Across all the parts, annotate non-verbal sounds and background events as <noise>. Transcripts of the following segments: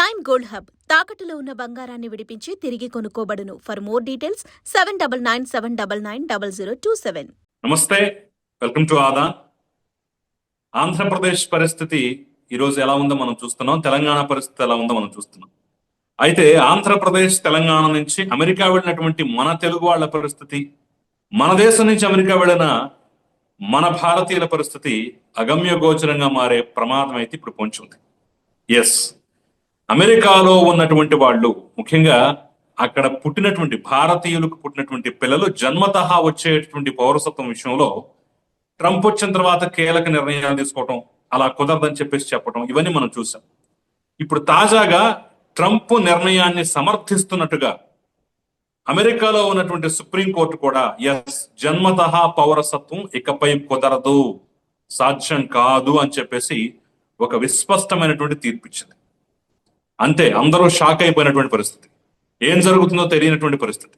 Prime gold hub తాకట్టులో ఉన్న బంగారాన్ని విడిపించి తిరిగి కొనుక్కోబడును. For more details seven double nine seven double nine double zero two seven నమస్తే వెల్కమ్ టు ఆదా. ఆంధ్రప్రదేశ్ పరిస్థితి ఈరోజు ఎలా ఉందో మనం చూస్తున్నాం తెలంగాణ పరిస్థితి ఎలా ఉందో మనం చూస్తున్నాం. అయితే ఆంధ్రప్రదేశ్ తెలంగాణ నుంచి అమెరికా వెళ్ళినటువంటి మన తెలుగు వాళ్ళ పరిస్థితి మన దేశం నుంచి అమెరికా వెళ్ళిన మన భారతీయుల పరిస్థితి అగమ్య గోచరంగా మారే ప్రమాదం అయితే ఇప్పుడు పొంచి ఉంది. ఎస్ అమెరికాలో ఉన్నటువంటి వాళ్ళు ముఖ్యంగా అక్కడ పుట్టినటువంటి భారతీయులకు పుట్టినటువంటి పిల్లలు జన్మతహా వచ్చేటువంటి పౌరసత్వం విషయంలో ట్రంప్ వచ్చిన తర్వాత కీలక నిర్ణయాలు తీసుకోవటం అలా కుదరదని చెప్పేసి చెప్పడం ఇవన్నీ మనం చూసాం. ఇప్పుడు తాజాగా ట్రంప్ నిర్ణయాన్ని సమర్థిస్తున్నట్టుగా అమెరికాలో ఉన్నటువంటి సుప్రీంకోర్టు కూడా ఎస్ జన్మతహా పౌరసత్వం ఇకపై కుదరదు సాధ్యం కాదు అని చెప్పేసి ఒక విస్పష్టమైనటువంటి తీర్పు ఇచ్చింది. అంతే అందరూ షాక్ అయిపోయినటువంటి పరిస్థితి. ఏం జరుగుతుందో తెలియనటువంటి పరిస్థితి.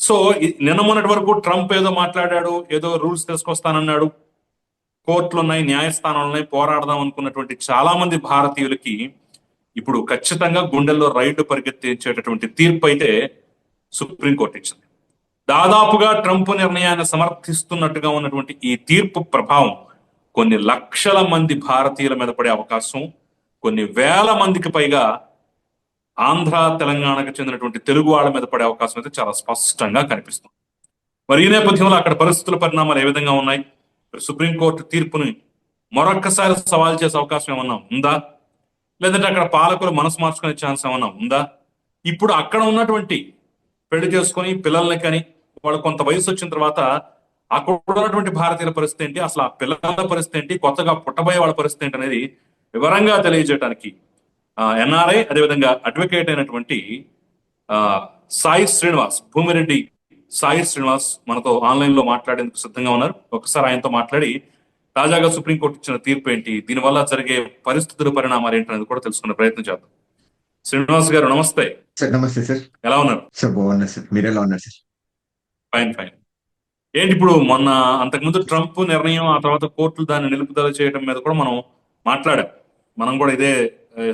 సో నిన్న మొన్నటి వరకు ట్రంప్ ఏదో మాట్లాడాడు ఏదో రూల్స్ తీసుకొస్తానన్నాడు కోర్టులు ఉన్నాయి న్యాయస్థానాలు ఉన్నాయి పోరాడదాం అనుకున్నటువంటి చాలా మంది భారతీయులకి ఇప్పుడు ఖచ్చితంగా గుండెల్లో రైళ్ళు పరిగెత్తించేటటువంటి తీర్పు అయితే సుప్రీంకోర్టు ఇచ్చింది. దాదాపుగా ట్రంప్ నిర్ణయాన్ని సమర్థిస్తున్నట్టుగా ఉన్నటువంటి ఈ తీర్పు ప్రభావం కొన్ని లక్షల మంది భారతీయుల మీద పడే అవకాశం కొన్ని వేల మందికి పైగా ఆంధ్ర తెలంగాణకు చెందినటువంటి తెలుగు వాళ్ళ మీద పడే అవకాశం అయితే చాలా స్పష్టంగా కనిపిస్తుంది. మరి ఈ నేపథ్యంలో అక్కడ పరిస్థితుల పరిణామాలు ఏ విధంగా ఉన్నాయి? సుప్రీంకోర్టు తీర్పుని మరొక్కసారి సవాల్ చేసే అవకాశం ఏమన్నా ఉందా? లేదంటే అక్కడ పాలకులు మనసు మార్చుకునే ఛాన్స్ ఏమన్నా ఉందా? ఇప్పుడు అక్కడ ఉన్నటువంటి పెళ్ళి చేసుకొని పిల్లల్ని కానీ వాళ్ళు కొంత వయసు వచ్చిన తర్వాత అక్కడ ఉన్నటువంటి భారతీయుల పరిస్థితి ఏంటి? అసలు ఆ పిల్లల పరిస్థితి ఏంటి? కొత్తగా పుట్టబోయే వాళ్ళ పరిస్థితి ఏంటి అనేది వివరంగా తెలియజేయడానికి ఎన్ఆర్ఐ అదేవిధంగా అడ్వకేట్ అయినటువంటి సాయి శ్రీనివాస్ భూమిరెడ్డి సాయి శ్రీనివాస్ మనతో ఆన్లైన్లో మాట్లాడేందుకు సిద్ధంగా ఉన్నారు. ఒకసారి ఆయనతో మాట్లాడి తాజాగా సుప్రీంకోర్టు ఇచ్చిన తీర్పు ఏంటి? దీనివల్ల జరిగే పరిస్థితుల పరిణామాలు ఏంటి అనేది కూడా తెలుసుకునే ప్రయత్నం చేద్దాం. శ్రీనివాస్ గారు నమస్తే. సార్ నమస్తే సార్. ఎలా ఉన్నారు? సార్ బాగున్నారు సార్. మీరు ఎలా ఉన్నారు సార్? Fine fine. ఏంటి ఇప్పుడు మొన్న అంతకుముందు ట్రంప్ నిర్ణయం ఆ తర్వాత కోర్టులు దాన్ని నిలుపుదల చేయడం మీద కూడా మనం మాట్లాడాం. మనం కూడా ఇదే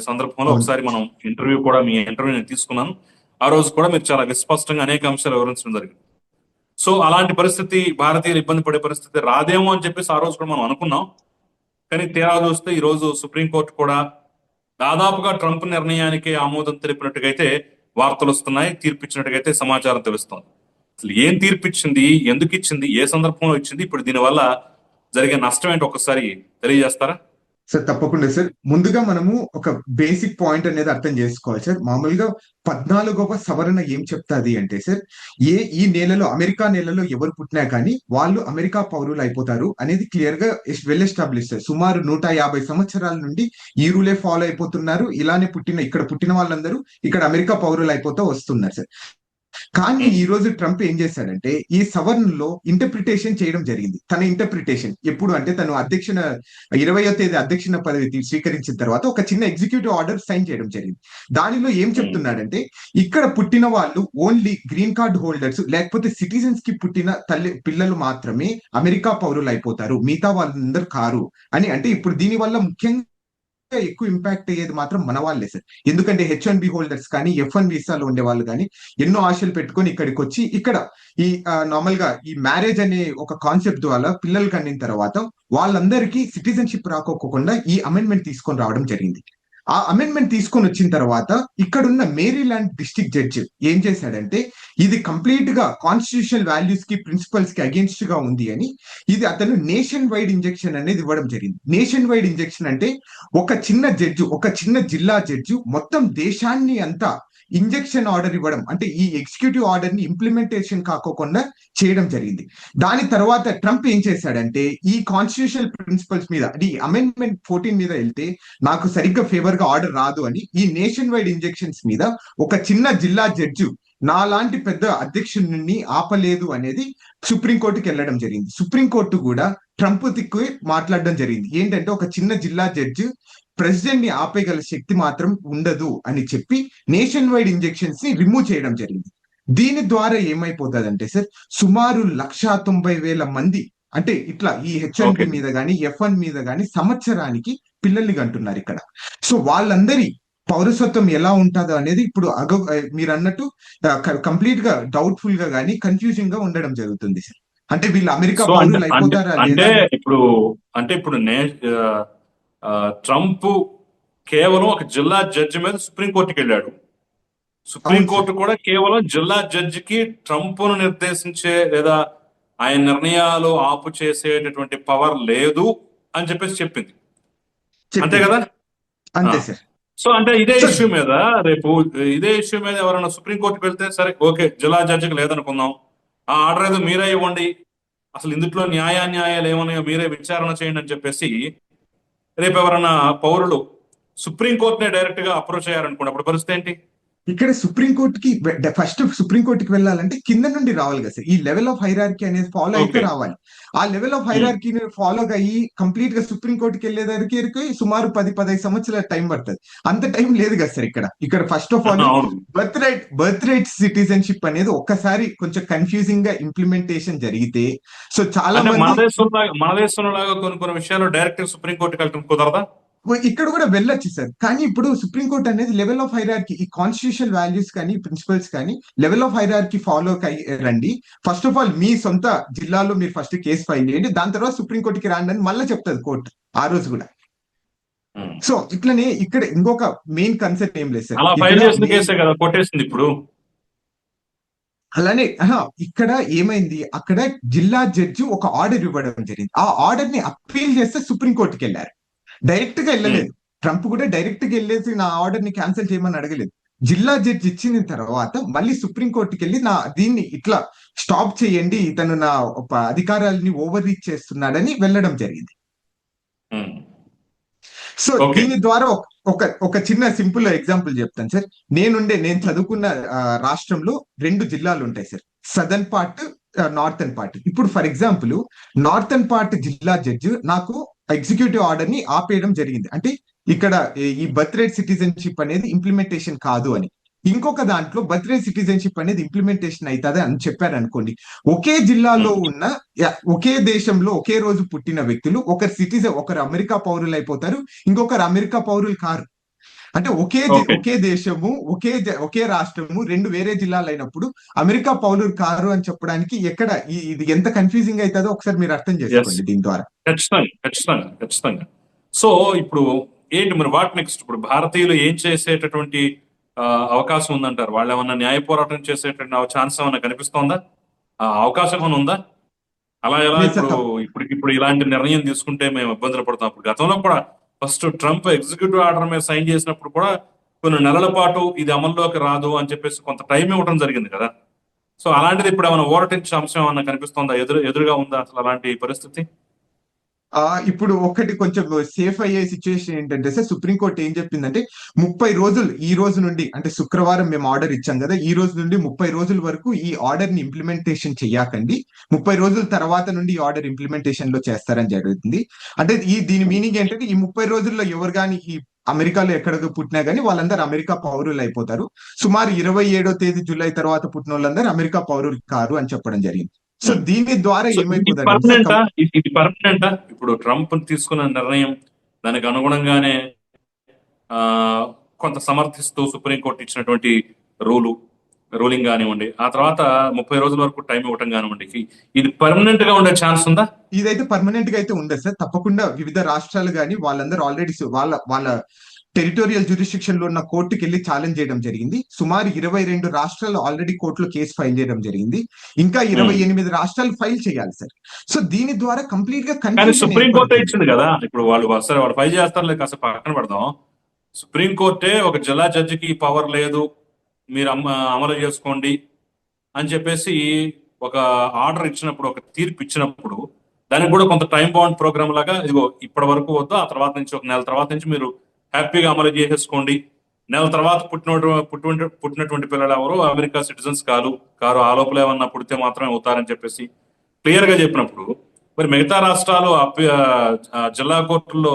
సందర్భంలో ఒకసారి మనం ఇంటర్వ్యూ కూడా మీ ఇంటర్వ్యూ నేను తీసుకున్నాను. ఆ రోజు కూడా మీరు చాలా విస్పష్టంగా అనేక అంశాలు వివరించడం జరిగింది. సో అలాంటి పరిస్థితి భారతీయులు ఇబ్బంది పడే పరిస్థితి రాదేమో అని చెప్పేసి ఆ రోజు కూడా మనం అనుకున్నాం. కానీ తీరా చూస్తే ఈ రోజు సుప్రీంకోర్టు కూడా దాదాపుగా ట్రంప్ నిర్ణయానికి ఆమోదం తెలిపినట్టుగా అయితే వార్తలు వస్తున్నాయి తీర్పు ఇచ్చినట్టుగైతే సమాచారం తెలుస్తోంది. అసలు ఏం తీర్పు ఇచ్చింది ఎందుకు ఇచ్చింది ఏ సందర్భంలో ఇచ్చింది ఇప్పుడు దీనివల్ల జరిగే నష్టం ఏంటి ఒకసారి తెలియజేస్తారా? సార్ తప్పకుండా సార్ ముందుగా మనము ఒక బేసిక్ పాయింట్ అనేది అర్థం చేసుకోవాలి సార్ మామూలుగా పద్నాలుగవ సవరణ ఏం చెప్తాది అంటే సార్ ఏ ఈ నేలలో అమెరికా నేలలో ఎవరు పుట్టినా కానీ వాళ్ళు అమెరికా పౌరులు అయిపోతారు అనేది క్లియర్గా వెల్ ఎస్టాబ్లిష్ సార్ సుమారు నూట యాభై సంవత్సరాల నుండి ఈ రూలే ఫాలో అయిపోతున్నారు. ఇలానే పుట్టిన ఇక్కడ పుట్టిన వాళ్ళందరూ ఇక్కడ అమెరికా పౌరులు అయిపోతూ వస్తున్నారు సార్ కానీ ఈ రోజు ట్రంప్ ఏం చేశాడంటే ఈ సవరణలో ఇంటర్ప్రిటేషన్ చేయడం జరిగింది. తన ఇంటర్ప్రిటేషన్ ఎప్పుడు అంటే తను అధ్యక్షన ఇరవయో తేదీ అధ్యక్షన పదవి స్వీకరించిన తర్వాత ఒక చిన్న ఎగ్జిక్యూటివ్ ఆర్డర్ సైన్ చేయడం జరిగింది. దానిలో ఏం చెప్తున్నాడంటే ఇక్కడ పుట్టిన వాళ్ళు ఓన్లీ గ్రీన్ కార్డ్ హోల్డర్స్ లేకపోతే సిటిజన్స్కి పుట్టిన తల్లి పిల్లలు మాత్రమే అమెరికా పౌరులు అయిపోతారు. మిగతా వాళ్ళందరూ కారు అని. అంటే ఇప్పుడు దీని వల్ల ముఖ్యంగా ఎక్కువ ఇంపాక్ట్ అయ్యేది మాత్రం మన వాళ్ళే సార్. ఎందుకంటే హెచ్ వన్ బి హోల్డర్స్ కానీ ఎఫ్ వన్ వీసాలో ఉండే వాళ్ళు కానీ ఎన్నో ఆశలు పెట్టుకొని ఇక్కడికి వచ్చి ఇక్కడ ఈ నార్మల్గా ఈ మ్యారేజ్ అనే ఒక కాన్సెప్ట్ ద్వారా పిల్లలు కనిన తర్వాత వాళ్ళందరికీ సిటిజన్షిప్ రాకోకుండా ఈ అమెండ్మెంట్ తీసుకొని రావడం జరిగింది. ఆ అమెండ్మెంట్ తీసుకొని వచ్చిన తర్వాత ఇక్కడున్న మేరీల్యాండ్ డిస్ట్రిక్ట్ జడ్జి ఏం చేశాడంటే ఇది కంప్లీట్గా కాన్స్టిట్యూషనల్ వాల్యూస్కి ప్రిన్సిపల్స్కి అగేన్స్ట్గా ఉంది అని ఇది అతను నేషన్ వైడ్ ఇంజెక్షన్ అనేది ఇవ్వడం జరిగింది. నేషన్ వైడ్ ఇంజెక్షన్ అంటే ఒక చిన్న జడ్జి ఒక చిన్న జిల్లా జడ్జి మొత్తం దేశాన్ని అంతా ఇంజెక్షన్ ఆర్డర్ ఇవ్వడం అంటే ఈ ఎగ్జిక్యూటివ్ ఆర్డర్ని ఇంప్లిమెంటేషన్ కాకోకుండా చేయడం జరిగింది. దాని తర్వాత ట్రంప్ ఏం చేశాడంటే ఈ కాన్స్టిట్యూషనల్ ప్రిన్సిపల్స్ మీద ఈ అమెండ్మెంట్ ఫోర్టీన్ మీద వెళ్తే నాకు సరిగ్గా ఫేవర్గా ఆర్డర్ రాదు అని ఈ నేషన్ వైడ్ ఇంజెక్షన్స్ మీద ఒక చిన్న జిల్లా జడ్జి నాలాంటి పెద్ద అధ్యక్షుడిని ఆపలేదు అనేది సుప్రీంకోర్టుకి వెళ్ళడం జరిగింది. సుప్రీంకోర్టు కూడా ట్రంప్ దిక్కు మాట్లాడడం జరిగింది. ఏంటంటే ఒక చిన్న జిల్లా జడ్జి ప్రెసిడెంట్ని ఆపేయగల శక్తి మాత్రం ఉండదు అని చెప్పి నేషన్ వైడ్ ఇంజెక్షన్స్ని రిమూవ్ చేయడం జరిగింది. దీని ద్వారా ఏమైపోతుందంటే సార్ సుమారు లక్షా తొంభై వేల మంది అంటే ఇట్లా ఈ Okay. మీద గానీ ఎఫ్ వన్ మీద గానీ సంవత్సరానికి పిల్లల్ని కంటున్నారు ఇక్కడ. సో వాళ్ళందరి పౌరసత్వం ఎలా ఉంటుందో అనేది ఇప్పుడు అగ మీరు అన్నట్టు కంప్లీట్గా డౌట్ఫుల్గా కానీ కన్ఫ్యూజింగ్గా ఉండడం జరుగుతుంది సార్. అంటే వీళ్ళు అమెరికా పౌరులు అయిపోతారా అంటే ఇప్పుడు అంటే ఇప్పుడు ట్రంప్ కేవలం ఒక జిల్లా జడ్జి మీద సుప్రీంకోర్టుకి వెళ్ళాడు సుప్రీంకోర్టు కూడా కేవలం జిల్లా జడ్జికి ట్రంప్ను నిర్దేశించే లేదా ఆయన నిర్ణయాలు ఆపు చేసేటటువంటి పవర్ లేదు అని చెప్పేసి చెప్పింది అంతే. కదా అంతే ఆ. సార్ సో అంటే ఇదే. ఇష్యూ మీద రేపు ఇదే ఇష్యూ మీద ఎవరైనా సుప్రీంకోర్టుకి వెళ్తే సరే ఓకే జిల్లా జడ్జికి లేదనుకుందాం ఆ ఆర్డర్ ఏదో మీరే ఇవ్వండి అసలు ఇందులో న్యాయాన్యాయాలు ఏమన్నాయో మీరే విచారణ చేయండి అని చెప్పేసి రేపు ఎవరైనా పౌరులు సుప్రీంకోర్టునే డైరెక్ట్గా అప్రోచ్ అయ్యారనుకోండి అప్పుడు పరిస్థితి ఏంటి? ఇక్కడ సుప్రీంకోర్టుకి ఫస్ట్ సుప్రీంకోర్టుకి వెళ్ళాలంటే కింద నుండి రావాలి కదా సార్ ఈ లెవెల్ ఆఫ్ హైరార్కీ అనేది ఫాలో అయితే. రావాలి. ఆ లెవెల్ ఆఫ్ హైరార్కీని ఫాలో అయ్యి కంప్లీట్గా సుప్రీంకోర్టుకి వెళ్ళేదానికి సుమారు పది పదహైదు సంవత్సరాల టైం పడుతుంది. అంత టైం లేదు కదా సార్ ఇక్కడ. ఇక్కడ first of all birth right birth right citizenship అనేది ఒక్కసారి కొంచెం కన్ఫ్యూజింగ్గా ఇంప్లిమెంటేషన్ జరిగితే సో చాలా మన మంది దేశంలో మన దేశంలో కొన్ని కొన్ని విషయాలు డైరెక్ట్ సుప్రీంకోర్టుకి వెళ్ళడం కుదరదా? ఇక్కడ కూడా వెళ్ళొచ్చు సార్. కానీ ఇప్పుడు సుప్రీంకోర్టు అనేది లెవెల్ ఆఫ్ హైరార్కీ ఈ కాన్స్టిట్యూషన్ వాల్యూస్ కానీ ప్రిన్సిపల్స్ కానీ లెవెల్ ఆఫ్ హైరార్కీ ఫాలో రండి. ఫస్ట్ ఆఫ్ ఆల్ మీ సొంత జిల్లాలో మీరు ఫస్ట్ కేసు ఫైల్ చేయండి. దాని తర్వాత సుప్రీంకోర్టుకి రాండి అని మళ్ళీ చెప్తుంది కోర్టు ఆ రోజు కూడా. సో ఇట్లనే ఇక్కడ ఇంకొక మెయిన్ కన్సెప్ట్ ఏం లేదు సార్. కొట్టేసింది ఇప్పుడు. అలానే ఇక్కడ ఏమైంది? అక్కడ జిల్లా జడ్జి ఒక ఆర్డర్ ఇవ్వడం జరిగింది. ఆ ఆర్డర్ని అప్పీల్ చేస్తే సుప్రీంకోర్టుకి వెళ్ళారు. డైరెక్ట్గా వెళ్ళలేదు. ట్రంప్ కూడా డైరెక్ట్గా వెళ్ళేసి నా ఆర్డర్ని క్యాన్సిల్ చేయమని అడగలేదు. జిల్లా జడ్జి ఇచ్చిన తర్వాత మళ్ళీ సుప్రీంకోర్టుకి వెళ్ళి నా దీన్ని ఇట్లా స్టాప్ చేయండి ఇతను నా ఒక అధికారాలని ఓవర్ రీచ్ చేస్తున్నాడని వెళ్ళడం జరిగింది. సో. దీని ద్వారా ఒక- ఒక చిన్న సింపుల్ ఎగ్జాంపుల్ చెప్తాను సార్. నేనుండే నేను చదువుకున్న రాష్ట్రంలో రెండు జిల్లాలు ఉంటాయి sir. Southern part northern part ఇప్పుడు ఫర్ ఎగ్జాంపుల్ నార్థన్ పార్ట్ జిల్లా జడ్జి నాకు ఎగ్జిక్యూటివ్ ఆర్డర్ని ఆపేయడం జరిగింది. అంటే ఇక్కడ ఈ- బర్త్ రైట్ సిటిజన్షిప్ అనేది ఇంప్లిమెంటేషన్ కాదు అని. ఇంకొక దాంట్లో బర్త్ రైట్ సిటిజన్షిప్ అనేది ఇంప్లిమెంటేషన్ అవుతుంది అని చెప్పారు అనుకోండి ఒకే జిల్లాలో ఉన్న ఒకే దేశంలో ఒకే రోజు పుట్టిన వ్యక్తులు ఒకరు సిటిజన్ ఒకరు అమెరికా పౌరులు అయిపోతారు ఇంకొకరు అమెరికా పౌరులు కారు. అంటే ఒకే. ఒకే దేశము ఒకే ఒకే రాష్ట్రము రెండు వేరే జిల్లాలు అయినప్పుడు అమెరికా పౌరులు కారు అని చెప్పడానికి ఎక్కడ ఇది ఎంత కన్ఫ్యూజింగ్ అవుతుందో ఒకసారి మీరు అర్థం చేసుకోండి దీని ద్వారా. ఖచ్చితంగా ఖచ్చితంగా ఖచ్చితంగా. సో ఇప్పుడు ఏంటి మరి వాట్ నెక్స్ట్ ఇప్పుడు భారతీయులు ఏం చేసేటటువంటి అవకాశం ఉందంటారు? వాళ్ళు ఏమన్నా న్యాయ పోరాటం చేసేటువంటి ఛాన్స్ ఏమన్నా కనిపిస్తోందా? ఆ అవకాశం ఏమైనా ఉందా? అలా ఎలా ఇప్పుడు ఇప్పుడు ఇప్పుడు ఇలాంటి నిర్ణయం తీసుకుంటే మేము ఇబ్బందులు పడతాం. అప్పుడు గతంలో కూడా ఫస్ట్ ట్రంప్ ఎగ్జిక్యూటివ్ ఆర్డర్ మీద సైన్ చేసినప్పుడు కూడా కొన్ని నెలల పాటు ఇది అమల్లోకి రాదు అని చెప్పేసి కొంత టైం ఇవ్వడం జరిగింది కదా. సో అలాంటిది ఇప్పుడు ఏమైనా ఓరటించే అంశం ఏమైనా కనిపిస్తుందా? ఎదురు ఎదురుగా ఉందా అసలు అలాంటి పరిస్థితి? ఇప్పుడు ఒకటి కొంచెం సేఫ్ అయ్యే సిచ్యువేషన్ ఏంటంటే సార్ సుప్రీంకోర్టు ఏం చెప్పిందంటే ముప్పై రోజులు ఈ రోజు నుండి అంటే శుక్రవారం మేము ఆర్డర్ ఇచ్చాం కదా ఈ రోజు నుండి ముప్పై రోజుల వరకు ఈ ఆర్డర్ని ఇంప్లిమెంటేషన్ చెయ్యకండి. ముప్పై రోజుల తర్వాత నుండి ఈ ఆర్డర్ ఇంప్లిమెంటేషన్లో చేస్తారని జరుగుతుంది. అంటే ఈ దీని మీనింగ్ ఏంటంటే ఈ ముప్పై రోజుల్లో ఎవరు కానీ ఈ అమెరికాలో ఎక్కడికి పుట్టినా గానీ వాళ్ళందరూ అమెరికా పౌరులు అయిపోతారు. సుమారు ఇరవై ఏడో తేదీ జూలై తర్వాత పుట్టిన వాళ్ళందరూ అమెరికా పౌరులు కారు అని చెప్పడం జరిగింది. సో దీని ద్వారా ఏమైపోతుంది పర్మనెంటా ఇది- పర్మనెంటా ఇప్పుడు ట్రంప్ తీసుకున్న నిర్ణయం దానికి అనుగుణంగానే ఆ కొంత సమర్థిస్తూ సుప్రీంకోర్టు ఇచ్చినటువంటి రూలు రూలింగ్ కానివ్వండి. ఆ తర్వాత ముప్పై రోజుల వరకు టైం ఇవ్వటం కానివ్వండి. ఇది- ఇది పర్మనెంట్గా ఉండే ఛాన్స్ ఉందా? ఇదైతే పర్మనెంట్గా అయితే ఉండదు సార్. తప్పకుండా వివిధ రాష్ట్రాలు కానీ వాళ్ళందరూ ఆల్రెడీ వాళ్ళ వాళ్ళ టెరిటోరియల్ జ్యూరిస్డిక్షన్లో ఉన్న కోర్టుకి వెళ్ళి ఛాలెంజ్ చేయడం జరిగింది. సుమారు ఇరవై రెండు రాష్ట్రాలు ఆల్రెడీ కోర్టులో కేసు ఫైల్ చేయడం జరిగింది. ఇంకా ఇరవై ఎనిమిది రాష్ట్రాలు ఫైల్ చేయాలి సార్. సో దీని ద్వారా కంప్లీట్గా కన్ఫ్యూజన్ సుప్రీంకోర్టే ఇచ్చింది కదా. ఇప్పుడు వాళ్ళు సరే వాళ్ళు ఫైల్ చేస్తారు లేదు కాస్త పక్కన పెడదాం. సుప్రీంకోర్టే ఒక జిల్లా జడ్జికి పవర్ లేదు మీరు అమలు చేసుకోండి అని చెప్పేసి ఒక ఆర్డర్ ఇచ్చినప్పుడు ఒక తీర్పు ఇచ్చినప్పుడు దానికి కూడా కొంత టైం బౌండ్ ప్రోగ్రామ్ లాగా ఇదిగో ఇప్పటి వరకు వద్దు ఆ తర్వాత నుంచి ఒక నెల తర్వాత నుంచి మీరు హ్యాపీగా అమలు చేసేసుకోండి. నెల తర్వాత పుట్టిన పుట్టిన పుట్టినటువంటి పిల్లలు ఎవరు? అమెరికా సిటిజన్స్ కాదు. కారు ఆ లోపల ఏమన్నా పుడితే మాత్రమే అవుతారని చెప్పేసి క్లియర్గా చెప్పినప్పుడు మరి మిగతా రాష్ట్రాలు జిల్లా కోర్టుల్లో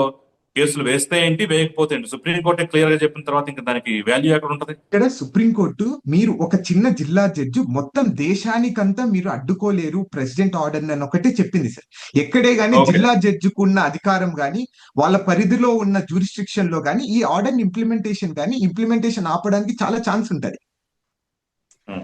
కేసులు వేస్తే ఏంటి వేయకపోతే ఏంటి సుప్రీంకోర్టే క్లియర్గా చెప్పిన తర్వాత ఇంకా దానికి వాల్యూ ఎక్కడ ఉంటది ఇక్కడ సుప్రీంకోర్టు మీరు ఒక చిన్న జిల్లా జడ్జి మొత్తం దేశానికంతా మీరు అడ్డుకోలేరు ప్రెసిడెంట్ ఆర్డర్ అని ఒకటే చెప్పింది సార్ ఎక్కడే గానీ. జిల్లా జడ్జికు ఉన్న అధికారం గాని వాళ్ళ పరిధిలో ఉన్న జ్యూరిస్ట్రిక్షన్లో గాని ఈ ఆర్డర్ ఇంప్లిమెంటేషన్ గాని ఇంప్లిమెంటేషన్ ఆపడానికి చాలా ఛాన్స్ ఉంటది.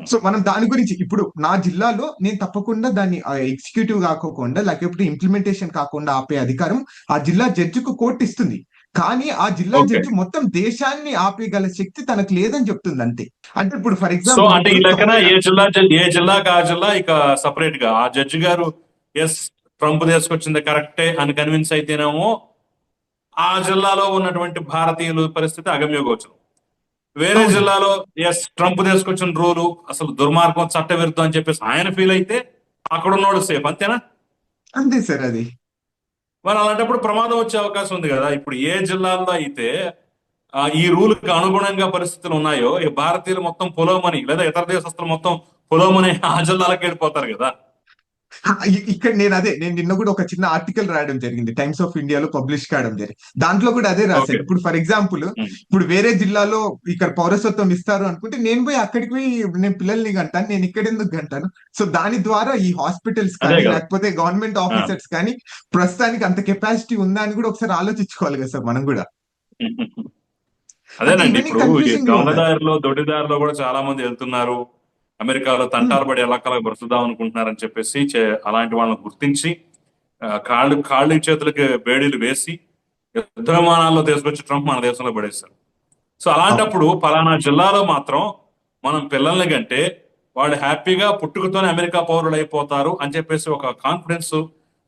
సో మనం దాని గురించి ఇప్పుడు నా జిల్లాలో నేను తప్పకుండా దాన్ని ఎగ్జిక్యూటివ్ కాకోకుండా లేకపోతే ఇంప్లిమెంటేషన్ కాకుండా ఆపే అధికారం ఆ జిల్లా జడ్జికు కోర్టు ఇస్తుంది కానీ ఆ జిల్లా. జడ్జి మొత్తం దేశాన్ని ఆపేయగల శక్తి తనకు లేదని చెప్తుంది అంతే. అంటే ఇప్పుడు ఫర్ సో అంటే ఏ ఎగ్జాంపుల్ జిల్లా ఏ జిల్లాకి ఆ జిల్లా ఇక సపరేట్గా ఆ జడ్జి గారు ఎస్ ట్రంప్ తీసుకొచ్చింది కరెక్టే అని కన్విన్స్ అయితేనేమో ఆ జిల్లాలో ఉన్నటువంటి భారతీయుల పరిస్థితి అగమ్యగోచరం. వేరే. జిల్లాలో ఎస్ ట్రంప్ తీసుకొచ్చిన రూలు అసలు దుర్మార్గం చట్ట విరుద్ధం అని చెప్పేసి ఆయన ఫీల్ అయితే అక్కడ ఉన్నోడు సేఫ్ అంతేనా? అంతే సార్ అది. మరి అలాంటప్పుడు ప్రమాదం వచ్చే అవకాశం ఉంది కదా. ఇప్పుడు ఏ జిల్లాల్లో అయితే ఈ రూల్కి అనుగుణంగా పరిస్థితులు ఉన్నాయో ఈ భారతీయులు మొత్తం పొలోమని లేదా ఇతర దేశస్తులు మొత్తం పొలోమని ఆ జిల్లాలకు వెళ్ళిపోతారు కదా. ఇక్కడ నేను అదే నేను నిన్న కూడా ఒక చిన్న ఆర్టికల్ రాయడం జరిగింది టైమ్స్ ఆఫ్ ఇండియాలో పబ్లిష్ కావడం జరిగింది దాంట్లో కూడా అదే రాశారు. ఇప్పుడు ఫర్ ఎగ్జాంపుల్. ఇప్పుడు వేరే జిల్లాలో ఇక్కడ పౌరసత్వం ఇస్తారు అనుకుంటే నేను పోయి అక్కడికి పోయి నేను పిల్లల్ని గంటాను నేను ఇక్కడ ఎందుకు గంటాను సో దాని ద్వారా ఈ హాస్పిటల్స్ కానీ. లేకపోతే గవర్నమెంట్ ఆఫీసర్స్ కానీ ప్రస్తుతానికి అంత కెపాసిటీ ఉందా అని కూడా ఒకసారి ఆలోచించుకోవాలి కదా సార్ మనం కూడా <laughs> అదేనండి ఇప్పుడు. దొంగదారిలో దొడ్డిదారిలో కూడా చాలా మంది వెళ్తున్నారు అమెరికాలో తంటాలు పడి ఎలా కల బ్రతుకుదాం అనుకుంటున్నారని చెప్పేసి అలాంటి వాళ్ళని గుర్తించి కాళ్ళు కాళ్ళు చేతులకి బేడీలు వేసి యుద్ధ విమానాల్లో తీసుకొచ్చి ట్రంప్ మన దేశంలో పడేశారు. సో అలాంటప్పుడు పలానా జిల్లాలో మాత్రం మనం పిల్లల్ని కంటే వాళ్ళు హ్యాపీగా పుట్టుకతోనే అమెరికా పౌరులు అయిపోతారు అని చెప్పేసి ఒక కాన్ఫిడెన్స్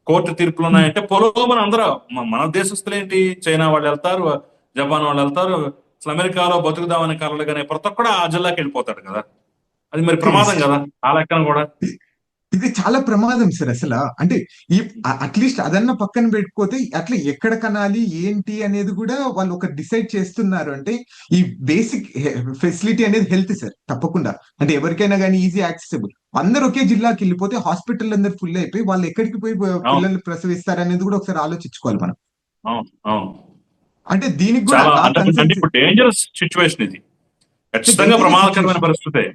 కోర్టు తీర్పులు ఉన్నాయంటే పొలం అందరూ మ- మన దేశస్తులేంటి చైనా వాళ్ళు వెళ్తారు జపాన్ వాళ్ళు వెళ్తారు. అసలు అమెరికాలో బతుకుదామని కలలు కానీ ప్రతి ఒక్కడు ఆ జిల్లాకి వెళ్ళిపోతాడు కదా. అది మరి ప్రమాదం కదా? ఆ లెక్కన కూడా. ఇది చాలా ప్రమాదం సార్ అసలు. అంటే ఈ అట్లీస్ట్ అదన్న పక్కన పెట్టుకోతే అట్లా ఎక్కడ కనాలి ఏంటి అనేది కూడా వాళ్ళు ఒక డిసైడ్ చేస్తున్నారు. అంటే ఈ బేసిక్ ఫెసిలిటీ అనేది హెల్త్ సార్ తప్పకుండా. అంటే ఎవరికైనా కానీ ఈజీ యాక్సెసిబుల్. అందరు ఒకే జిల్లాకి వెళ్ళిపోతే హాస్పిటల్ అందరు ఫుల్ అయిపోయి వాళ్ళు ఎక్కడికి పోయి పిల్లలు ప్రసవిస్తారు అనేది కూడా ఒకసారి ఆలోచించుకోవాలి మనం. అంటే దీనికి కూడా డేంజరస్ సిచ్యువేషన్ ఇది. ఖచ్చితంగా ప్రమాదకరమైన. పరిస్థితే.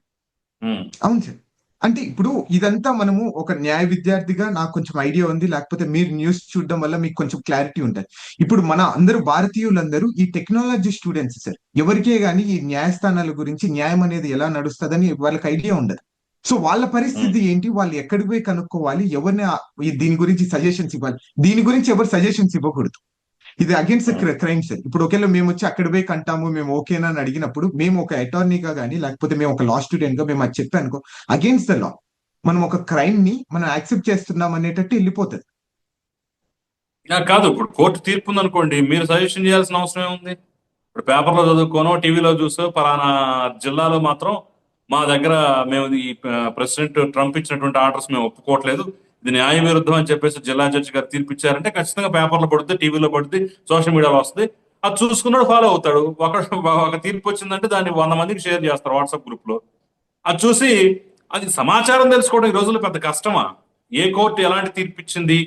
అవును సార్. అంటే ఇప్పుడు ఇదంతా మనము ఒక న్యాయ విద్యార్థిగా నాకు కొంచెం ఐడియా ఉంది. లేకపోతే మీరు న్యూస్ చూడడం వల్ల మీకు కొంచెం క్లారిటీ ఉంటుంది. ఇప్పుడు మన అందరూ భారతీయులందరూ ఈ టెక్నాలజీ స్టూడెంట్స్ సార్. ఎవరికే గానీ ఈ న్యాయస్థానాల గురించి న్యాయం అనేది ఎలా నడుస్తుందని వాళ్ళకి ఐడియా ఉండదు. సో వాళ్ళ పరిస్థితి ఏంటి? వాళ్ళు ఎక్కడికి పోయి కనుక్కోవాలి? ఎవరిని దీని గురించి సజెషన్స్ ఇవ్వాలి? దీని గురించి ఎవరు సజెషన్స్ ఇవ్వకూడదు. ఇది అగేన్స్ట్ క్రైమ్ సార్ ఇప్పుడు ఒకవేళ మేము వచ్చి అక్కడ పోయి కంటాము మేము ఓకేనా అని అడిగినప్పుడు మేము ఒక అటార్నీగా కానీ లేకపోతే మేము ఒక లా స్టూడెంట్గా మేము అది చెప్పానుకో అగేన్స్ట్ ద లా మనం ఒక క్రైమ్ని మనం యాక్సెప్ట్ చేస్తున్నాం అనేటట్టు వెళ్ళిపోతుంది. కాదు ఇప్పుడు కోర్టు తీర్పు ఉందనుకోండి మీరు సజెషన్ చేయాల్సిన అవసరం ఏముంది? ఇప్పుడు పేపర్లో చదువుకోనో టీవీలో చూసో పలానా జిల్లాలో మాత్రం మా దగ్గర మేము ఈ ప్రెసిడెంట్ ట్రంప్ ఇచ్చినటువంటి ఆర్డర్స్ మేము ఒప్పుకోవట్లేదు. ఇది న్యాయ విరుద్ధం అని చెప్పేసి జిల్లా జడ్జి గారు తీర్పిచ్చారంటే ఖచ్చితంగా పేపర్లో పడుతుంది టీవీలో పడుతుంది సోషల్ మీడియాలో వస్తుంది. అది చూసుకున్నాడు ఫాలో అవుతాడు. ఒక ఒక తీర్పు వచ్చిందంటే దాన్ని వంద మందికి షేర్ చేస్తారు వాట్సాప్ గ్రూప్లో అది చూసి అది సమాచారం తెలుసుకోవడం ఈ రోజుల్లో పెద్ద కష్టమా? ఏ కోర్టు ఎలాంటి తీర్పు ఇచ్చింది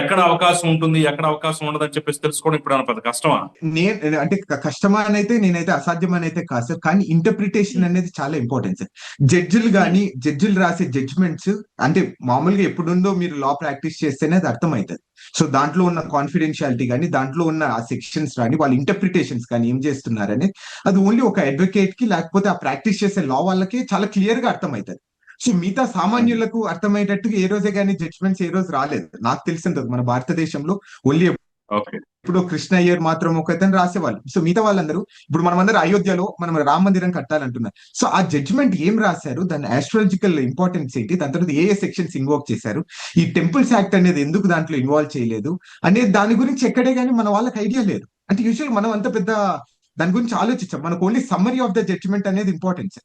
ఎక్కడ అవకాశం ఉంటుంది ఎక్కడ అవకాశం ఉండదు అని చెప్పేసి తెలుసుకోవడం ఇప్పుడు పెద్ద కష్టమా? నేను అంటే కష్టమా అని అయితే నేనైతే అసాధ్యం అని అయితే కాదు సార్. కానీ ఇంటర్ప్రిటేషన్ అనేది చాలా ఇంపార్టెంట్ సార్. జడ్జిలు కానీ జడ్జిలు రాసే జడ్జిమెంట్స్ అంటే మామూలుగా ఎప్పుడుందో మీరు లా ప్రాక్టీస్ చేస్తేనే అది అర్థమవుతుంది. సో దాంట్లో ఉన్న కాన్ఫిడెన్షియాలిటీ కానీ దాంట్లో ఉన్న ఆ సెక్షన్స్ కానీ వాళ్ళ ఇంటర్ప్రిటేషన్స్ కానీ ఏం చేస్తున్నారని అది ఓన్లీ ఒక అడ్వకేట్కి లేకపోతే ఆ ప్రాక్టీస్ చేసే లా వాళ్ళకి చాలా క్లియర్గా అర్థమవుతుంది. సో మిగతా సామాన్యులకు అర్థమయ్యేటట్టుగా ఏ రోజే కానీ జడ్జిమెంట్స్ ఏ రోజు రాలేదు. నాకు తెలిసినంత మన భారతదేశంలో ఓన్లీ ఓకే ఇప్పుడు కృష్ణ అయ్యర్ మాత్రం ఒక అతను రాసేవాళ్ళు. సో మిగతా వాళ్ళందరూ ఇప్పుడు మనమందరూ అయోధ్యలో మనం రామ మందిరం కట్టాలంటున్నారు. సో ఆ జడ్జిమెంట్ ఏం రాశారు? దాని ఆస్ట్రాలజికల్ ఇంపార్టెన్స్ ఏంటి? దాని తర్వాత ఏ ఏ సెక్షన్స్ ఇన్వాల్వ్ చేశారు? ఈ టెంపుల్స్ యాక్ట్ అనేది ఎందుకు దాంట్లో ఇన్వాల్వ్ చేయలేదు? అనేది దాని గురించి ఎక్కడే కానీ మన వాళ్ళకి ఐడియా లేదు. అంటే యూజువల్ మనం అంత పెద్ద దాని గురించి ఆలోచించాం. మనకు only summary of the judgement అనేది ఇంపార్టెన్స్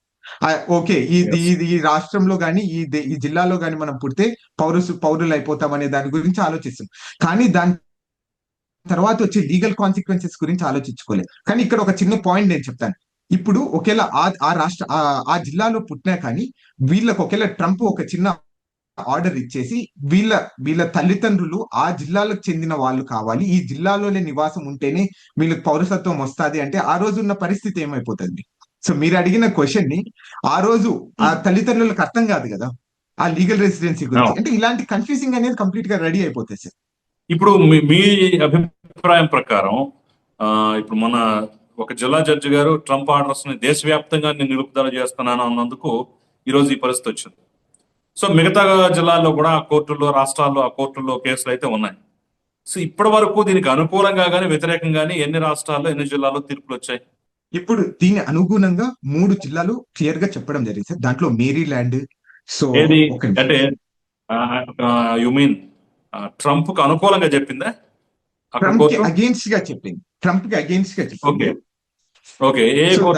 ఓకే. ఈ Yes. ఈ రాష్ట్రంలో గానీ ఈ ఈ జిల్లాలో గానీ మనం పుడితే పౌరుసు పౌరులు అయిపోతాం అనే దాని గురించి ఆలోచిస్తాం. కానీ దాని తర్వాత వచ్చే లీగల్ కాన్సిక్వెన్సెస్ గురించి ఆలోచించుకోలేదు. కానీ ఇక్కడ ఒక చిన్న పాయింట్ నేను చెప్తాను. ఇప్పుడు ఒకేలా ఆ ఆ రాష్ట్ర ఆ- జిల్లాలో పుట్టినా కానీ వీళ్ళకి ఒకేలా ట్రంప్ ఒక చిన్న ఆర్డర్ ఇచ్చేసి వీళ్ళ వీళ్ళ తల్లిదండ్రులు ఆ జిల్లాలకు చెందిన వాళ్ళు కావాలి. ఈ జిల్లాలోనే నివాసం ఉంటేనే వీళ్ళకి పౌరసత్వం వస్తాది అంటే ఆ రోజు ఉన్న పరిస్థితి ఏమైపోతుంది? సో మీరు అడిగిన క్వశ్చన్ని ఆ రోజు ఆ తల్లిదండ్రులకు అర్థం కాదు కదా ఆ లీగల్ రెసిడెన్సీ గురించి. అంటే ఇలాంటి కన్ఫ్యూజింగ్ అనేది కంప్లీట్గా రెడీ అయిపోతుంది సార్. ఇప్పుడు మీ- అభిప్రాయం ప్రకారం ఇప్పుడు మన ఒక జిల్లా జడ్జి గారు ట్రంప్ ఆర్డర్స్ని దేశవ్యాప్తంగా నేను నిలుపుదల చేస్తున్నాను అన్నందుకు ఈ రోజు ఈ పరిస్థితి వచ్చింది. సో మిగతా జిల్లాల్లో కూడా ఆ కోర్టుల్లో రాష్ట్రాల్లో ఆ కోర్టుల్లో కేసులు అయితే ఉన్నాయి. సో ఇప్పటి వరకు దీనికి అనుకూలంగా కానీ వ్యతిరేకంగా కానీ ఎన్ని రాష్ట్రాల్లో ఎన్ని జిల్లాల్లో తీర్పులు వచ్చాయి? ఇప్పుడు దీని అనుగుణంగా మూడు జిల్లాలు క్లియర్గా చెప్పడం జరిగింది సార్. దాంట్లో మేరీల్యాండ్ సో ఏది? ఒక అంటే యు మీన్ ట్రంప్కు అనుకూలంగా చెప్పిందా? ట్రంప్కి అగేన్స్ట్గా చెప్పింది. ట్రంప్కి అగేన్స్ట్గా చెప్పింది. ఓకే. సో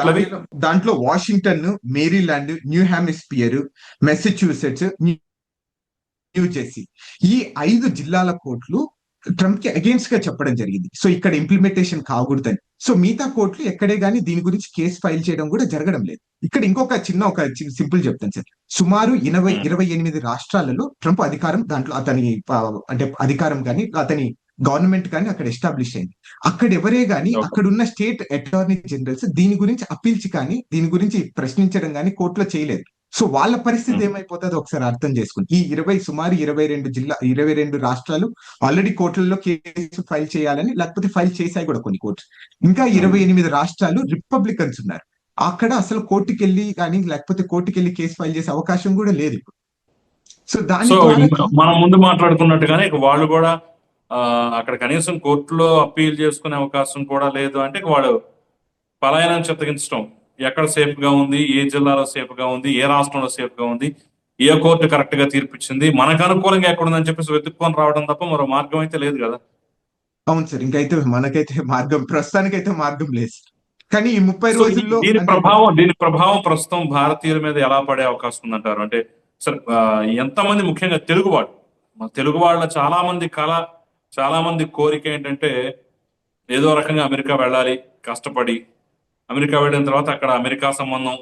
దాంట్లో Washington Maryland New Hampshire Massachusetts New Jersey. ఈ ఐదు జిల్లాల కోర్టులు ట్రంప్కి అగేన్స్ట్గా చెప్పడం జరిగింది. సో ఇక్కడ ఇంప్లిమెంటేషన్ కాకూడదని. సో మిగతా కోర్టులు ఎక్కడే గానీ దీని గురించి కేసు ఫైల్ చేయడం కూడా జరగడం లేదు. ఇక్కడ ఇంకొక చిన్న ఒక సింపుల్ చెప్తాను సార్. సుమారు ఇరవై Hmm. ఇరవై ఎనిమిది రాష్ట్రాలలో ట్రంప్ అధికారం దాంట్లో అతని అంటే అధికారం కానీ అతని గవర్నమెంట్ కానీ అక్కడ ఎస్టాబ్లిష్ అయింది. అక్కడ ఎవరే గాని Okay. అక్కడ ఉన్న స్టేట్ అటార్నీ జనరల్స్ దీని గురించి అప్పీల్చి కానీ దీని గురించి ప్రశ్నించడం కానీ కోర్టులో చేయలేదు. సో వాళ్ళ పరిస్థితి. ఏమైపోతుందో ఒకసారి అర్థం చేసుకుని. ఈ ఇరవై సుమారు ఇరవై రెండు జిల్లా ఇరవై రెండు రాష్ట్రాలు ఆల్రెడీ కోర్టులలో కేసు ఫైల్ చేయాలని లేకపోతే ఫైల్ చేశాయి కూడా కొన్ని కోర్టు ఇంకా ఇరవై ఎనిమిది రాష్ట్రాలు రిపబ్లికన్స్ ఉన్నారు. అక్కడ అసలు కోర్టుకి వెళ్ళి కానీ లేకపోతే కోర్టుకి వెళ్ళి కేసు ఫైల్ చేసే అవకాశం కూడా లేదు ఇప్పుడు. సో దాని మనం ముందు మాట్లాడుకున్నట్టుగానే వాళ్ళు కూడా అక్కడ కనీసం కోర్టులో అప్పీల్ చేసుకునే అవకాశం కూడా లేదు అంటే వాళ్ళు పలాయనం చిత్తగించడం ఎక్కడ సేఫ్గా ఉంది ఏ జిల్లాలో సేఫ్గా ఉంది ఏ రాష్ట్రంలో సేఫ్గా ఉంది ఏ కోర్టు కరెక్ట్గా తీర్పిచ్చింది మనకు అనుకూలంగా ఎక్కడ ఉందని చెప్పేసి వెతుక్కొని రావడం తప్ప మరో మార్గం అయితే లేదు కదా. అవును సార్ ఇంకైతే మనకైతే మార్గం ప్రస్తుతానికైతే మార్గం లేదు కానీ ఈ ముప్పై రోజుల్లో దీని ప్రభావం దీని ప్రభావం ప్రస్తుతం భారతీయుల మీద ఎలా పడే అవకాశం ఉందంటారు? అంటే సరే ఎంతమంది ముఖ్యంగా తెలుగువాడు మన తెలుగు వాళ్ళ చాలా మంది కళ చాలా మంది కోరిక ఏంటంటే ఏదో రకంగా అమెరికా వెళ్ళాలి కష్టపడి అమెరికా వెళ్ళిన తర్వాత అక్కడ అమెరికా సంబంధం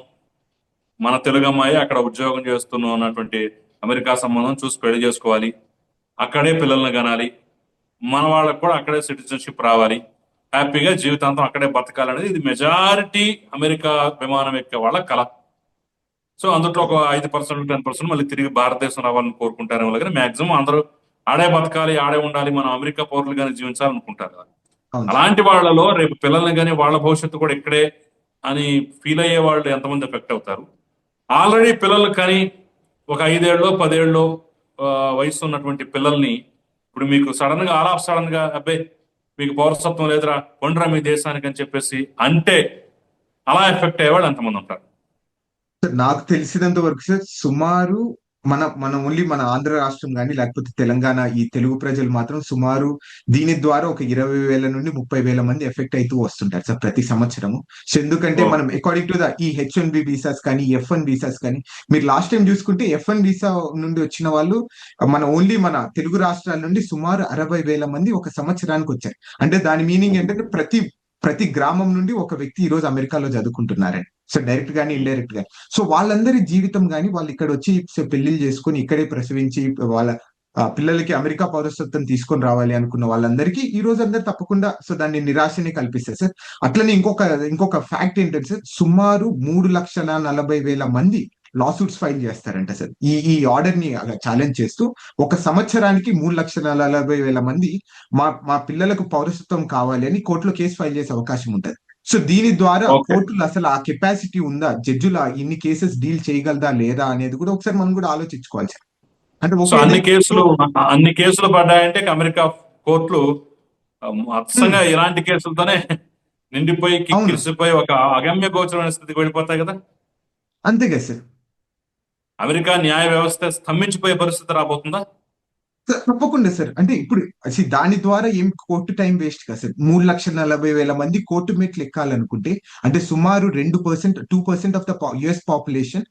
మన తెలుగు అమ్మాయి అక్కడ ఉద్యోగం చేస్తున్నాం అన్నటువంటి అమెరికా సంబంధం చూసి పెళ్ళి చేసుకోవాలి. అక్కడే పిల్లల్ని కనాలి. మన వాళ్ళకు కూడా అక్కడే సిటిజన్షిప్ రావాలి. హ్యాపీగా జీవితాంతం అక్కడే బతకాలనేది ఇది మెజారిటీ అమెరికా విమానం ఎక్కే వాళ్ళ కళ. సో అందులో ఒక ఐదు పర్సెంట్ టెన్ పర్సెంట్ మళ్ళీ తిరిగి భారతదేశం రావాలని కోరుకుంటారేమో కానీ మాక్సిమం అందరూ ఆడే బతకాలి ఆడే ఉండాలి మనం అమెరికా పౌరులుగానే జీవించాలనుకుంటారు. కదా అలాంటి వాళ్ళలో రేపు పిల్లల్ని కానీ వాళ్ళ భవిష్యత్తు కూడా ఇక్కడే అని ఫీల్ అయ్యే వాళ్ళు ఎంతమంది ఎఫెక్ట్ అవుతారు? ఆల్రెడీ పిల్లలు కానీ ఒక ఐదేళ్ళలో పదేళ్ళలో ఆ, వయసు ఉన్నటువంటి పిల్లల్ని ఇప్పుడు మీకు సడన్గా ఆల్ ఆఫ్ సడన్గా అబ్బాయి మీకు పౌరసత్వం లేదురా కొండ్రా మీ దేశానికి అని చెప్పేసి అంటే అలా ఎఫెక్ట్ అయ్యేవాళ్ళు ఎంతమంది ఉంటారు? నాకు తెలిసినంత వరకు సార్ సుమారు మన మన ఓన్లీ మన ఆంధ్ర రాష్ట్రం కానీ లేకపోతే తెలంగాణ ఈ తెలుగు ప్రజలు మాత్రం సుమారు దీని ద్వారా ఒక ఇరవై వేల నుండి ముప్పై వేల మంది ఎఫెక్ట్ అవుతూ వస్తుంటారు సార్ ప్రతి సంవత్సరము. సో ఎందుకంటే. మనం అకార్డింగ్ టు ద ఈ హెచ్ వన్ బి వీసాస్ కానీ ఎఫ్ వన్ వీసాస్ కానీ మీరు లాస్ట్ టైం చూసుకుంటే ఎఫ్ వన్ వీసా నుండి వచ్చిన వాళ్ళు మన ఓన్లీ మన తెలుగు రాష్ట్రాల నుండి సుమారు అరవై వేల మంది ఒక సంవత్సరానికి వచ్చారు. అంటే దాని మీనింగ్ ఏంటంటే ప్రతి ప్రతి గ్రామం నుండి ఒక వ్యక్తి ఈ రోజు అమెరికాలో చదువుకుంటున్నారండి. సో డైరెక్ట్ గానీ ఇండైరెక్ట్గా సో వాళ్ళందరి జీవితం గాని వాళ్ళు ఇక్కడ వచ్చి పెళ్ళిళ్ళు చేసుకుని ఇక్కడే ప్రసవించి వాళ్ళ పిల్లలకి అమెరికా పౌరసత్వం తీసుకొని రావాలి అనుకున్న వాళ్ళందరికీ ఈ రోజు అందరు తప్పకుండా సో దాన్ని నిరాశని కల్పిస్తారు సార్. అట్లనే ఇంకొక ఇంకొక ఫ్యాక్ట్ ఏంటంటే సార్ సుమారు మూడు లక్షల నలభై వేల మంది లాసూట్స్ ఫైల్ చేస్తారంట సార్. ఈ ఈ ఆర్డర్ని ఛాలెంజ్ చేస్తూ ఒక సంవత్సరానికి మూడు లక్షల నలభై వేల మంది మా మా పిల్లలకు పౌరసత్వం కావాలి అని కోర్టులో కేసు ఫైల్ చేసే అవకాశం ఉంటుంది. సో దీని ద్వారా. కోర్టులు అసలు ఆ కెపాసిటీ ఉందా? జడ్జుల ఇన్ని కేసెస్ డీల్ చేయగలదా లేదా అనేది కూడా ఒకసారి మనం కూడా ఆలోచించుకోవాలి అంటే అన్ని కేసులు అన్ని కేసులు పడ్డాయంటే అమెరికా కోర్టులు అచ్చంగా ఇలాంటి కేసులతోనే నిండిపోయి. కిక్కిరిసిపోయి ఒక అగమ్య గోచరమైన స్థితికి వెళ్ళిపోతాయి కదా? అంతే కదా సార్. అమెరికా న్యాయ వ్యవస్థ స్తంభించిపోయే పరిస్థితి రాబోతుందా? తప్పకుండా సార్. అంటే ఇప్పుడు అసలు దాని ద్వారా ఏం కోర్టు టైం వేస్ట్ కదా సార్. మూడు లక్షల నలభై వేల మంది కోర్టు మెట్లు ఎక్కాలనుకుంటే అంటే సుమారు రెండు percent two percent of the US population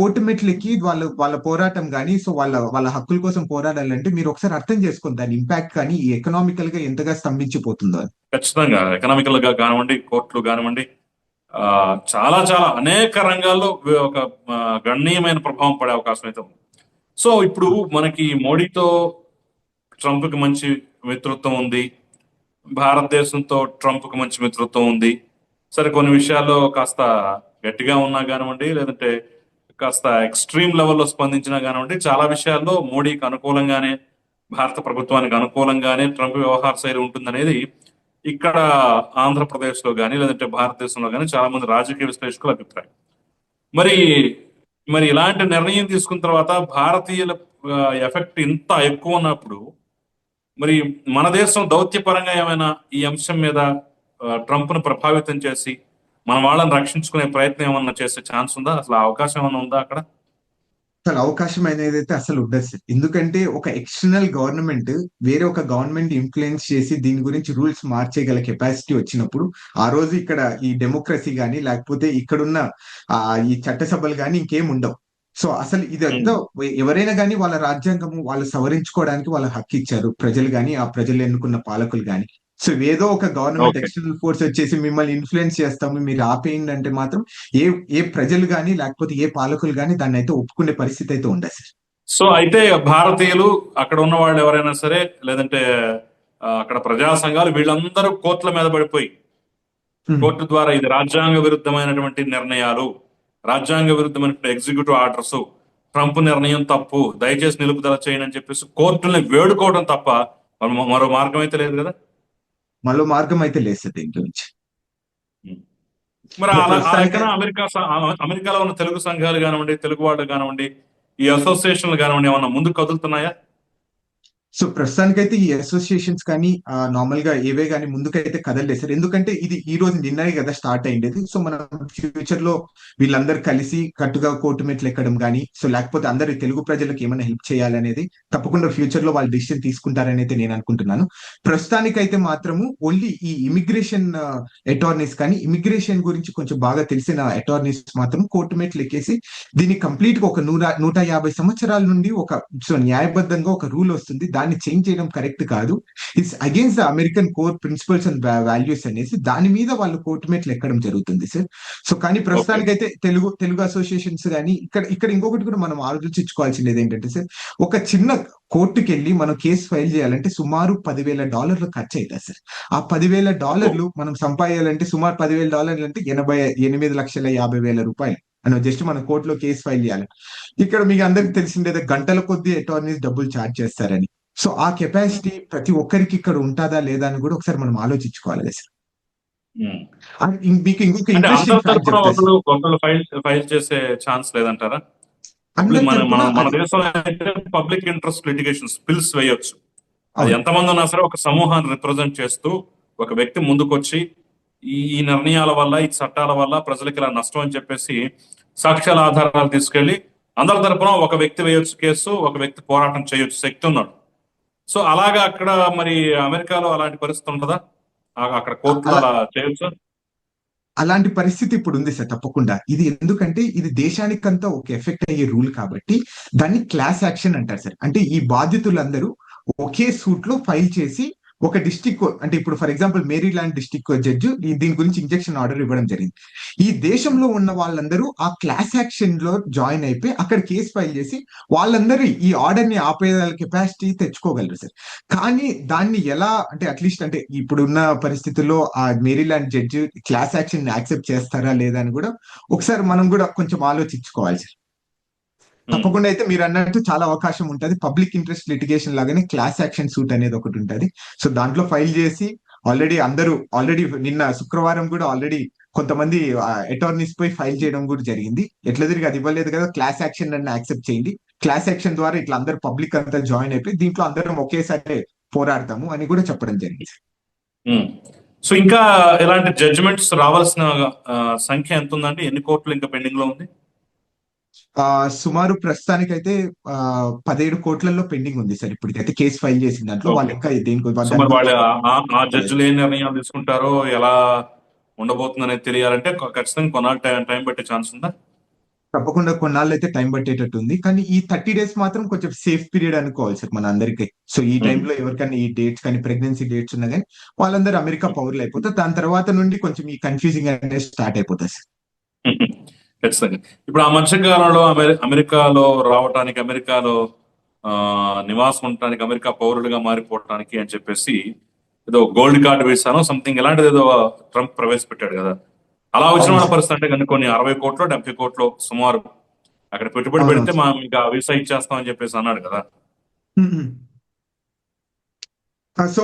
court మెట్లు ఎక్కి వాళ్ళ వాళ్ళ పోరాటం కానీ సో వాళ్ళ వాళ్ళ హక్కుల కోసం పోరాడాలంటే మీరు ఒకసారి అర్థం చేసుకోండి దాని ఇంపాక్ట్ కానీ ఈ ఎకనామికల్గా ఎంతగా స్తంభించిపోతుందో. ఖచ్చితంగా ఎకనామికల్గా కానివ్వండి కోర్టులు కానివ్వండి చాలా చాలా అనేక రంగాల్లో ఒక గణనీయమైన ప్రభావం పడే అవకాశం అయితే ఉంది. సో ఇప్పుడు మనకి మోడీతో ట్రంప్కి మంచి మిత్రత్వం ఉంది. భారతదేశంతో ట్రంప్కి మంచి మిత్రత్వం ఉంది. సరే కొన్ని విషయాల్లో కాస్త గట్టిగా ఉన్నా కానివ్వండి లేదంటే కాస్త ఎక్స్ట్రీమ్ లెవెల్లో స్పందించినా కానివ్వండి చాలా విషయాల్లో మోడీకి అనుకూలంగానే భారత ప్రభుత్వానికి అనుకూలంగానే ట్రంప్ వ్యవహార శైలి ఉంటుందనేది ఇక్కడ ఆంధ్రప్రదేశ్లో కానీ లేదంటే భారతదేశంలో కానీ చాలా మంది రాజకీయ విశ్లేషకుల అభిప్రాయం. మరి మరి ఇలాంటి నిర్ణయం తీసుకున్న తర్వాత భారతీయుల ఎఫెక్ట్ ఇంత ఎక్కువ ఉన్నప్పుడు మరి మన దేశం దౌత్యపరంగా ఏమైనా ఈ అంశం మీద ట్రంప్ను ప్రభావితం చేసి మన వాళ్ళని రక్షించుకునే ప్రయత్నం ఏమన్నా చేసే ఛాన్స్ ఉందా? అసలు అవకాశం ఏమన్నా ఉందా అక్కడ? అసలు అవకాశం అనేది అయితే అసలు ఉండదు సార్. ఎందుకంటే ఒక ఎక్స్టర్నల్ గవర్నమెంట్ వేరే ఒక గవర్నమెంట్ ఇన్ఫ్లుయెన్స్ చేసి దీని గురించి రూల్స్ మార్చేయగల కెపాసిటీ వచ్చినప్పుడు ఆ రోజు ఇక్కడ ఈ డెమోక్రసీ గానీ లేకపోతే ఇక్కడున్న ఆ ఈ చట్టసభలు గానీ ఇంకేం ఉండవు. సో అసలు ఇదంతా ఎవరైనా కానీ వాళ్ళ రాజ్యాంగము వాళ్ళు సవరించుకోవడానికి వాళ్ళ హక్కు ఇచ్చారు. ప్రజలు గాని ఆ ప్రజలు ఎన్నుకున్న పాలకులు గాని. సో ఏదో ఒక గవర్నమెంట్. ఎక్స్టర్నల్ ఫోర్స్ వచ్చేసి మిమ్మల్ని ఇన్ఫ్లుయెన్స్ చేస్తాము మీరు ఆపేయండి అంటే మాత్రం ఏ ఏ ప్రజలు గాని లేకపోతే ఏ పాలకులు గాని దాన్ని అయితే ఒప్పుకునే పరిస్థితి అయితే ఉండదు సార్ సో అయితే భారతీయులు అక్కడ ఉన్న వాళ్ళు ఎవరైనా సరే లేదంటే అక్కడ ప్రజా సంఘాలు వీళ్ళందరూ కోర్టుల మీద పడిపోయి. కోర్టు ద్వారా ఇది రాజ్యాంగ విరుద్ధమైనటువంటి నిర్ణయాలు రాజ్యాంగ విరుద్ధమైనటువంటి ఎగ్జిక్యూటివ్ ఆర్డర్స్ ట్రంప్ నిర్ణయం తప్పు దయచేసి నిలుపుదల చేయండి అని చెప్పేసి కోర్టుల్ని వేడుకోవడం తప్ప మరో మార్గం అయితే లేదు కదా మరో మార్గం అయితే లేదు మరి అమెరికా స- ఆ- అమెరికాలో ఉన్న తెలుగు సంఘాలు కానివ్వండి తెలుగు వాళ్ళు కానివ్వండి ఈ అసోసియేషన్లు కానివ్వండి ఏమన్నా ముందుకు కదులుతున్నాయా? సో ప్రస్తుతానికైతే ఈ అసోసియేషన్స్ కానీ నార్మల్గా ఏవే కానీ ముందుకైతే కదలలేదు సార్. ఎందుకంటే ఇది ఈ రోజు నిన్ననే కదా స్టార్ట్ అయ్యేది సో మనం ఫ్యూచర్లో వీళ్ళందరూ కలిసి కట్టుగా కోర్టు మెట్లు ఎక్కడం కానీ సో లేకపోతే అందరి తెలుగు ప్రజలకు ఏమైనా హెల్ప్ చేయాలనేది తప్పకుండా ఫ్యూచర్లో వాళ్ళు డిసిషన్ తీసుకుంటారని అయితే నేను అనుకుంటున్నాను. ప్రస్తుతానికైతే మాత్రము ఓన్లీ ఈ ఇమిగ్రేషన్ అటార్నీస్ కానీ ఇమిగ్రేషన్ గురించి కొంచెం బాగా తెలిసిన అటార్నీస్ మాత్రం కోర్టు మెట్లు ఎక్కేసి దీన్ని కంప్లీట్గా ఒక నూర నూట యాభై సంవత్సరాల నుండి ఒక సో న్యాయబద్ధంగా ఒక రూల్ వస్తుంది. దాన్ని చేంజ్ చేయడం కరెక్ట్ కాదు. It's against the American core principles and values అనేసి దాని మీద వాళ్ళు కోర్టు మెట్లు ఎక్కడం జరుగుతుంది సార్ సో కానీ ప్రస్తుతానికైతే తెలుగు తెలుగు అసోసియేషన్స్ కానీ ఇక్కడ ఇక్కడ ఇంకొకటి కూడా మనం ఆలోచించుకోవాల్సింది ఏంటంటే సార్ ఒక చిన్న కోర్టుకి వెళ్ళి మనం కేసు ఫైల్ చేయాలంటే సుమారు పదివేల డాలర్లు ఖర్చు అవుతుంది సార్ ఆ పదివేల డాలర్లు మనం సంపాదించాలంటే సుమారు పదివేల డాలర్లు అంటే ఎనభై ఎనిమిది లక్షల యాభై వేల రూపాయలు. అని జస్ట్ మన కోర్టులో కేసు ఫైల్ చేయాలి. ఇక్కడ మీకు అందరికి తెలిసిందే గంటల కొద్దీ అటార్నీస్ డబ్బులు ఛార్జ్ చేస్తారని. సో ఆ కెపాసిటీ ప్రతి ఒక్కరికి ఇక్కడ ఉంటుందా లేదా అని కూడా ఒకసారి మనం ఆలోచించుకోవాలి అండ్ ఇం- మీకు ఇంకొక ఇంట్రెస్టింగ్ ఫైల్ చేసే ఛాన్స్ లేదంటారా? మన దేశంలో అయితే పబ్లిక్ ఇంట్రెస్ట్ లిటిగేషన్స్ బిల్స్ వేయొచ్చు. అది. ఎంతమంది ఉన్నా సరే ఒక సమూహాన్ని రిప్రజెంట్ చేస్తూ ఒక వ్యక్తి ముందుకొచ్చి ఈ ఈ నిర్ణయాల వల్ల ఈ చట్టాల వల్ల ప్రజలకు ఇలా నష్టం అని చెప్పేసి సాక్ష్యాల ఆధారాలు తీసుకెళ్ళి అందరి తరపున ఒక వ్యక్తి వేయొచ్చు కేసు ఒక వ్యక్తి పోరాటం చేయొచ్చు శక్తి ఉన్నాడు. సో అలాగా అక్కడ మరి అమెరికాలో అలాంటి పరిస్థితి ఉంటుందా? ఆ- అక్కడ కోర్టులో అలా చేయొచ్చు? అలాంటి పరిస్థితి ఇప్పుడు ఉంది సార్ తప్పకుండా. ఇది ఎందుకంటే ఇది దేశానికంతా ఒక ఎఫెక్ట్ అయ్యే రూల్ కాబట్టి దాన్ని క్లాస్ యాక్షన్ అంటారు సార్. అంటే ఈ బాధితులందరూ ఒకే సూట్లో ఫైల్ చేసి ఒక డిస్టిక్ అంటే ఇప్పుడు for example Maryland district judge దీని గురించి ఇంజెక్షన్ ఆర్డర్ ఇవ్వడం జరిగింది. ఈ దేశంలో ఉన్న వాళ్ళందరూ ఆ క్లాస్ యాక్షన్లో జాయిన్ అయిపోయి అక్కడ కేసు ఫైల్ చేసి వాళ్ళందరూ ఈ ఆర్డర్ని ఆపేయాల కెపాసిటీ తెచ్చుకోగలరు సార్. కానీ దాన్ని ఎలా అంటే అట్లీస్ట్ అంటే ఇప్పుడున్న పరిస్థితుల్లో ఆ Maryland judge class action accept చేస్తారా లేదా అని కూడా ఒకసారి మనం కూడా కొంచెం ఆలోచించుకోవాలి సార్. తప్పకుండా అయితే మీరు అన్నట్టు చాలా అవకాశం ఉంటది. పబ్లిక్ ఇంట్రెస్ట్ లిటిగేషన్ లాగానే క్లాస్ యాక్షన్ సూట్ అనేది ఒకటి ఉంటది. సో దాంట్లో ఫైల్ చేసి ఆల్రెడీ అందరూ ఆల్రెడీ నిన్న శుక్రవారం కూడా ఆల్రెడీ కొంతమంది అటార్నీస్ పై ఫైల్ చేయడం కూడా జరిగింది. ఎట్లా తిరిగి అది ఇవ్వలేదు కదా క్లాస్ యాక్షన్ అని యాక్సెప్ట్ చేయండి. క్లాస్ యాక్షన్ ద్వారా ఇట్లా అందరు పబ్లిక్ అంతా జాయిన్ అయిపోయి దీంట్లో అందరం ఒకేసారి పోరాడతాము అని కూడా చెప్పడం జరిగింది. సో ఇంకా ఇలాంటి జడ్జిమెంట్స్ రావాల్సిన సంఖ్య ఎంత ఉందండి ఎన్ని కోర్టులు ఇంకా పెండింగ్లో ఉంది? ఆ సుమారు ప్రస్తుతానికైతే ఆ పదిహేడు కోట్లలో పెండింగ్ ఉంది సార్ ఇప్పటికైతే. కేసు ఫైల్ చేసిన దాంట్లో. వాళ్ళు ఇంకా దేనికి సో మరి వాళ్ళు ఆ- ఆ- ఆ జడ్జిలు ఏ నిర్ణయాలు తీసుకుంటారో ఎలా ఉండబోతుందనేది తెలియాలంటే ఖ- ఖచ్చితంగా కొన్నాళ్ళు టైం టైం పట్టే ఛాన్స్ ఉందా? తప్పకుండా కొన్నాళ్ళు అయితే టైం పట్టేటట్టు ఉంది కానీ ఈ థర్టీ డేస్ మాత్రం కొంచెం సేఫ్ పీరియడ్ అనుకోవాలి సార్ మన అందరికీ. సో ఈ Hmm. టైంలో ఎవరికైనా ఈ డేట్స్ కానీ ప్రెగ్నెన్సీ డేట్స్ ఉన్నా కానీ వాళ్ళందరూ అమెరికా పౌరులు అయిపోతారు. దాని తర్వాత నుండి కొంచెం ఈ కన్ఫ్యూజింగ్ అనేది స్టార్ట్ అయిపోతుంది సార్. <laughs> ఖచ్చితంగా ఇప్పుడు ఆ మధ్య కాలంలో అమెరి అమెరికాలో రావటానికి అమెరికాలో ఆ, నివాసం ఉండటానికి అమెరికా పౌరులుగా మారిపోవటానికి అని చెప్పేసి ఏదో గోల్డ్ కార్డు వేసానో సంథింగ్ ఇలాంటిది ఏదో ట్రంప్ ప్రవేశపెట్టాడు కదా అలా వచ్చిన. పరిస్థితి అంటే కనుక కొన్ని అరవై కోట్లు డెబ్బై కోట్లు సుమారు అక్కడ పెట్టుబడి పెడితే సార్. మా ఇంకా వీసా ఇచ్చేస్తామని చెప్పేసి అన్నాడు కదా సో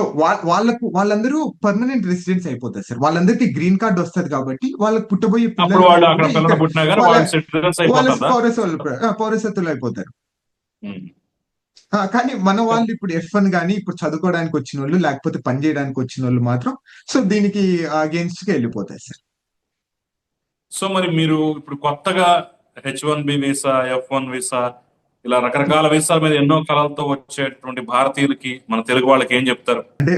వాళ్ళకు వాళ్ళందరూ పర్మనెంట్ రెసిడెంట్స్ అయిపోతారు సార్. వాళ్ళందరికీ గ్రీన్ కార్డ్ వస్తది కాబట్టి వాళ్ళకి పుట్టబోయే కానీ పౌరసత్వులు అయిపోతారు. కానీ మన వాళ్ళు ఇప్పుడు ఎఫ్ వన్ గానీ ఇప్పుడు చదువుకోవడానికి వచ్చిన వాళ్ళు లేకపోతే పని చేయడానికి వచ్చిన వాళ్ళు మాత్రం సో దీనికి అగేన్స్ట్గా వెళ్ళిపోతారు సార్. సో మరి మీరు ఇప్పుడు కొత్తగా H one B visa F one visa ఇలా రకరకాల వీసాల మీద ఎన్నో కళలతో వచ్చేటువంటి భారతీయులకి మన తెలుగు వాళ్ళకి ఏం చెప్తారు? అంటే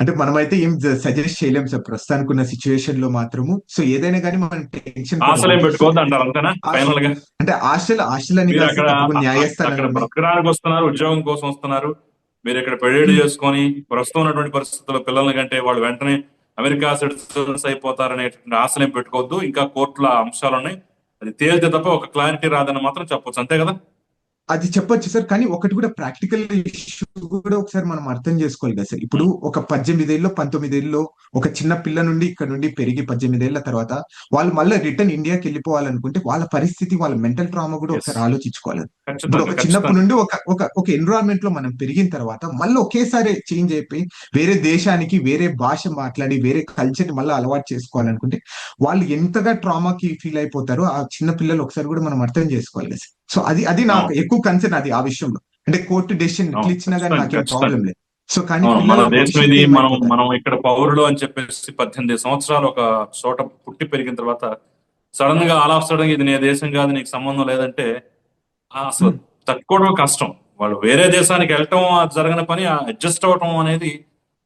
అంటే మనమైతే ఏం సజెస్ట్ చేయలేం సార్. ప్రస్తుతానికి ఉన్న సిచ్యువేషన్లో మాత్రము. సో ఏదైనా కానీ మనం టెన్షన్ ఆశలేం పెట్టుకోవద్దు అంటారు అంతేనా? ఫైనల్గా అంటే ఆశలు న్యాయస్థానంలో బ్రతకడానికి వస్తున్నారు ఉద్యోగం కోసం వస్తున్నారు. మీరు ఇక్కడ పెళ్ళిళ్ళు చేసుకొని ప్రస్తుతం ఉన్నటువంటి పరిస్థితుల్లో పిల్లల్ని కంటే వాళ్ళు వెంటనే అమెరికా సిటిజన్స్ అయిపోతారనేటువంటి ఆశలేం పెట్టుకోవద్దు. ఇంకా కోర్టుల అంశాలు ఉన్నాయి. అది తేలితే తప్ప ఒక క్లారిటీ రాదని మాత్రం చెప్పొచ్చు. అంతే కదా? అది చెప్పొచ్చు సార్ కానీ ఒకటి కూడా ప్రాక్టికల్ ఇష్యూ కూడా ఒకసారి మనం అర్థం చేసుకోవాలి కదా సార్. ఇప్పుడు ఒక పద్దెనిమిదేళ్ళు పంతొమ్మిదేళ్ళు ఒక చిన్న పిల్ల నుండి ఇక్కడ నుండి పెరిగి పద్దెనిమిదేళ్ళ తర్వాత వాళ్ళు మళ్ళీ రిటర్న్ ఇండియాకి వెళ్ళిపోవాలనుకుంటే వాళ్ళ పరిస్థితి వాళ్ళ మెంటల్ ట్రామా కూడా. ఒకసారి ఆలోచించుకోవాలి. ఇప్పుడు ఒక చిన్నప్పటి నుండి ఒక ఒక ఒక ఎన్విరాన్మెంట్లో మనం పెరిగిన తర్వాత మళ్ళీ ఒకేసారి చేంజ్ అయిపోయి వేరే దేశానికి వేరే భాష మాట్లాడి వేరే కల్చర్ని మళ్ళీ అలవాటు చేసుకోవాలనుకుంటే వాళ్ళు ఎంతగా ట్రామాకి ఫీల్ అయిపోతారో ఆ చిన్న పిల్లలు ఒకసారి కూడా మనం అర్థం చేసుకోవాలి కదా సో అది అది నాకు. ఎక్కువ కన్సర్న్ అది ఆ విషయంలో అంటే కోర్టు డెసిషన్ ఎట్లా. ఇచ్చినా కానీ నాకేం. ప్రాబ్లం లేదు సో కానీ మన దేశం ఇది మనం? మనం ఇక్కడ పౌరులు అని చెప్పేసి పద్దెనిమిది సంవత్సరాలు ఒక చోట పుట్టి పెరిగిన తర్వాత సడన్గా ఆల్ ఆఫ్ సడన్ ఇది నీ దేశం కాదు నీకు సంబంధం లేదంటే అసలు. తట్టుకోవడం కష్టం వాళ్ళు వేరే దేశానికి వెళ్ళటం అది జరగని పని అడ్జస్ట్ అవ్వటం అనేది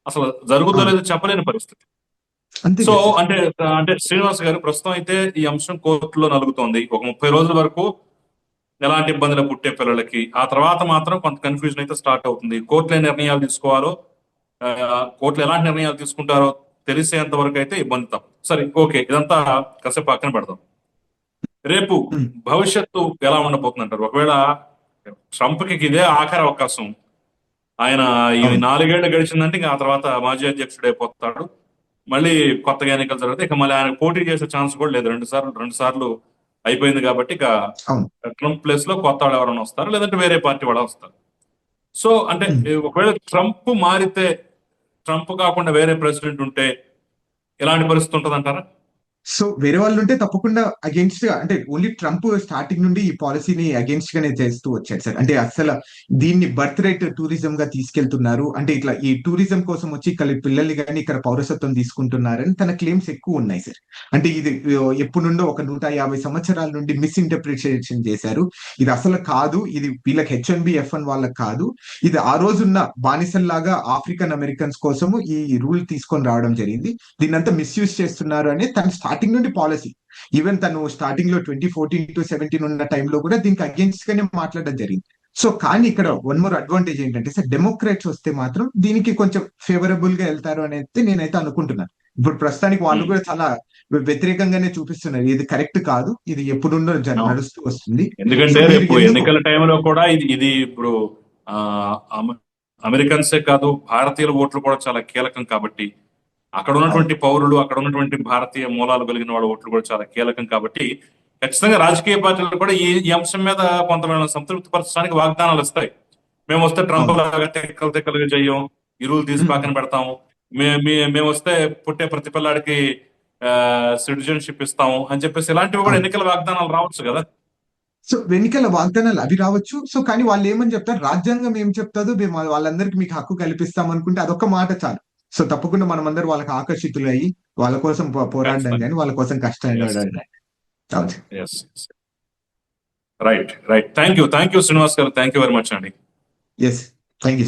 అసలు జరుగుతుందో లేదో చెప్పలేని పరిస్థితి సో. అంటే అంటే శ్రీనివాస్ గారు ప్రస్తుతం అయితే ఈ అంశం కోర్టులో నలుగుతోంది ఒక ముప్పై రోజుల వరకు ఎలాంటి ఇబ్బందులు పుట్టే పిల్లలకి. ఆ తర్వాత మాత్రం కొంత కన్ఫ్యూజన్ అయితే స్టార్ట్ అవుతుంది. కోర్టులు నిర్ణయాలు తీసుకోవాలో కోర్టులు ఎలాంటి నిర్ణయాలు తీసుకుంటారో తెలిసేంత వరకు అయితే ఇబ్బంది తప్ప సరే ఓకే ఇదంతా కాసేపు పక్కన పెడదాం. రేపు. భవిష్యత్తు ఎలా ఉండబోతుంది అంటారు ఒకవేళ ట్రంప్కి ఇదే ఆఖరి అవకాశం. ఆయన ఈ. నాలుగేళ్ళు గడిచిందంటే ఇంకా ఆ తర్వాత మాజీ అధ్యక్షుడు అయిపోతాడు. మళ్ళీ కొత్తగా ఎన్నికలు జరిగితే ఇక మళ్ళీ ఆయన పోటీ చేసే ఛాన్స్ కూడా లేదు. రెండు సార్లు రెండు సార్లు అయిపోయింది కాబట్టి ఇక. ట్రంప్ ప్లేస్లో కొత్త వాళ్ళు ఎవరైనా వస్తారు లేదంటే వేరే పార్టీ వాళ్ళు వస్తారు సో అంటే Hmm. ఒకవేళ ట్రంప్ మారితే ట్రంప్ కాకుండా వేరే ప్రెసిడెంట్ ఉంటే ఎలాంటి పరిస్థితి ఉంటుంది అంటారా సో వేరే వాళ్ళు ఉంటే తప్పకుండా అగేన్స్ట్ అంటే ఓన్లీ ట్రంప్ స్టార్టింగ్ నుండి ఈ పాలసీని అగేన్స్ట్ గానే చేస్తూ వచ్చాడు సార్. అంటే అసలు దీన్ని బర్త్ రేట్ టూరిజం గా తీసుకెళ్తున్నారు. అంటే ఇట్లా ఈ టూరిజం కోసం వచ్చి ఇక్కడ పిల్లల్ని కానీ ఇక్కడ పౌరసత్వం తీసుకుంటున్నారని తన క్లెయిమ్స్ ఎక్కువ ఉన్నాయి సార్. అంటే ఇది ఎప్పుడు నుండో ఒక నూట యాభై సంవత్సరాల నుండి మిస్ఇంటర్ప్రిటేషన్ చేశారు. ఇది అసలు కాదు ఇది వీళ్ళకి H one B F one వాళ్ళకి కాదు. ఇది ఆ రోజున్న బానిసల్లాగా ఆఫ్రికన్ అమెరికన్స్ కోసము ఈ రూల్ తీసుకొని రావడం జరిగింది. దీన్నంతా మిస్యూజ్ చేస్తున్నారు అని తన స్టార్టింగ్ నుండి పాలసీ ఈవెన్ తను స్టార్టింగ్లో ట్వంటీ ఫోర్టీన్ టు సెవెంటీన్ ఉన్న టైంలో కూడా దీనికి అగేన్స్ట్ గానే మాట్లాడడం జరిగింది. సో కానీ ఇక్కడ వన్ మోర్ అడ్వాంటేజ్ ఏంటంటే సార్ డెమోక్రాట్స్ వస్తే మాత్రం దీనికి కొంచెం ఫేవరబుల్గా వెళ్తారు అనేది నేనైతే అనుకుంటున్నాను. ఇప్పుడు ప్రస్తుతానికి వాళ్ళు Hmm. కూడా చాలా వ్యతిరేకంగానే చూపిస్తున్నారు. ఇది కరెక్ట్ కాదు. ఇది ఎప్పుడున్నో అవును. నడుస్తూ వస్తుంది. ఎందుకంటే రేపు ఎన్నికల టైంలో కూడా ఇది ఇది ఇప్పుడు అమెరికన్సే కాదు భారతీయుల ఓట్లు కూడా చాలా కీలకం కాబట్టి అక్కడ ఉన్నటువంటి పౌరులు అక్కడ ఉన్నటువంటి భారతీయ మూలాలు కలిగిన వాళ్ళ ఓట్లు కూడా చాలా కీలకం కాబట్టి ఖచ్చితంగా రాజకీయ పార్టీలు కూడా ఈ అంశం మీద కొంత సంతృప్తి పరచడానికి వాగ్దానాలు ఇస్తాయి మేము వస్తే ట్రంప్. లాగా తెక్కలు తెక్కలుగా చెయ్యం ఈ రూల్ తీసి. పక్కన పెడతాము మేము వస్తే పుట్టే ప్రతి పిల్లాడికి సిటిజన్షిప్ ఇస్తాము అని చెప్పేసి ఇలాంటివి కూడా. ఎన్నికల వాగ్దానాలు రావచ్చు కదా సో ఎన్నికల వాగ్దానాలు అవి రావచ్చు సో కానీ వాళ్ళు ఏమని చెప్తారు రాజ్యాంగం ఏం చెప్తాదో మేము వాళ్ళందరికీ మీకు హక్కు కల్పిస్తాం అనుకుంటే అదొక మాట చాలు సో తప్పకుండా మనం అందరూ వాళ్ళకి ఆకర్షితులు అయ్యి వాళ్ళ కోసం పోరాడడం కానీ వాళ్ళ కోసం. Yes right right thank you thank you Srinivas garu. Thank you very much అండి ఎస్ థ్యాంక్ యూ